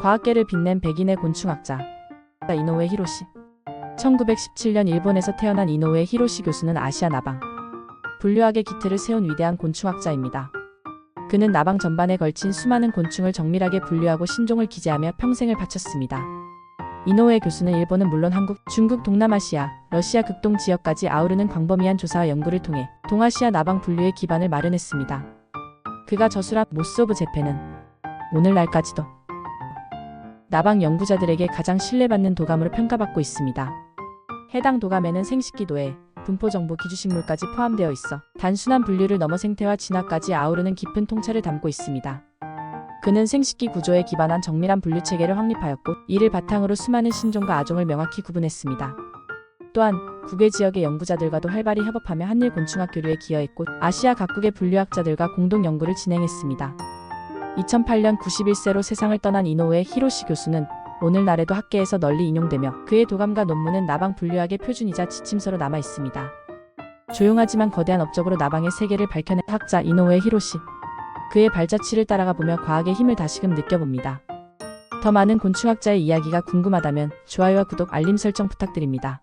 과학계를 빛낸 백인의 곤충학자 이노우에 히로시 1917년 일본에서 태어난 이노우에 히로시 교수는 아시아 나방 분류학의 기틀을 세운 위대한 곤충학자입니다. 그는 나방 전반에 걸친 수많은 곤충을 정밀하게 분류하고 신종을 기재하며 평생을 바쳤습니다. 이노우에 교수는 일본은 물론 한국, 중국, 동남아시아, 러시아 극동 지역까지 아우르는 광범위한 조사와 연구를 통해 동아시아 나방 분류의 기반을 마련했습니다. 그가 저술한 모스 오브 재팬은 오늘날까지도 나방 연구자들에게 가장 신뢰받는 도감으로 평가받고 있습니다. 해당 도감에는 생식기도에 분포정보 기주식물까지 포함되어 있어 단순한 분류를 넘어 생태와 진화까지 아우르는 깊은 통찰을 담고 있습니다. 그는 생식기 구조에 기반한 정밀한 분류 체계를 확립하였고 이를 바탕으로 수많은 신종과 아종을 명확히 구분했습니다. 또한 국외 지역의 연구자들과도 활발히 협업하며 한일 곤충학 교류에 기여했고 아시아 각국의 분류학자들과 공동 연구를 진행했습니다. 2008년 91세로 세상을 떠난 이노우의 히로시 교수는 오늘날에도 학계에서 널리 인용되며 그의 도감과 논문은 나방 분류학의 표준이자 지침서로 남아 있습니다. 조용하지만 거대한 업적으로 나방의 세계를 밝혀낸 학자 이노우의 히로시. 그의 발자취를 따라가 보며 과학의 힘을 다시금 느껴봅니다. 더 많은 곤충학자의 이야기가 궁금하다면 좋아요와 구독, 알림 설정 부탁드립니다.